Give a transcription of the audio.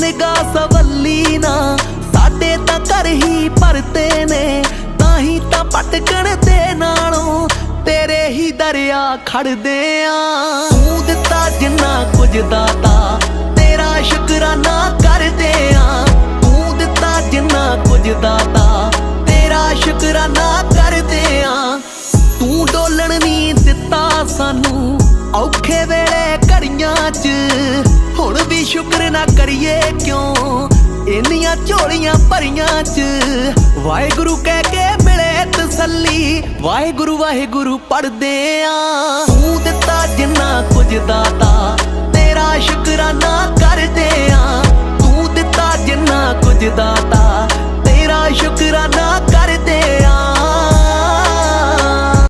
ਤੂੰ ਸਵੱਲੀ ਨਾ। ਸਾਡੇ ਤਾਂ ਘਰ ਹੀ ਭਰਤੇ ਨੇ, ਤਾਂ ਹੀ ਤਾਂ ਭਟਕਣ ਦੇ ਨਾਲੋਂ ਤੇਰੇ ਹੀ ਦਰਿਆ ਖੜਦੇ ਆ। ਤੂੰ ਦਿੱਤਾ ਜਿੰਨਾ ਕੁਝ ਦਾਤਾ, ਤੇਰਾ ਸ਼ੁਕਰਾਨਾ ਕਰਦੇ ਆ। ਤੂੰ ਦਿੱਤਾ ਜਿੰਨਾ ਕੁਝ ਦਾਤਾ, ਤੇਰਾ ਸ਼ੁਕਰਾਨਾ ਕਰਦੇ ਆ। ਤੂੰ ਡੋਲਣ ਨਹੀਂ ਦਿੱਤਾ ਸਾਨੂੰ, ਔਖੇ ਵੇਲੇ ਘੜੀਆਂ 'ਚ। ਸ਼ੁਕਰ ਨਾ ਕਰੀਏ ਕਿਉਂ? ਇੰਨੀਆਂ ਝੋਲੀਆਂ ਭਰੀਆਂ 'ਚ ਵਾਹਿਗੁਰੂ ਕਹਿ ਕੇ ਮਿਲੇ ਤਸੱਲੀ। ਵਾਹਿਗੁਰੂ ਵਾਹਿਗੁਰੂ ਪੜਦੇ ਆ। ਤੂੰ ਦਿੱਤਾ ਜਿੰਨਾ ਕੁਝ ਦਾਤਾ, ਤੇਰਾ ਸ਼ੁਕਰਾਨਾ ਕਰਦੇ ਆ। ਤੂੰ ਦਿੱਤਾ ਜਿੰਨਾ ਕੁਝ ਦਾਤਾ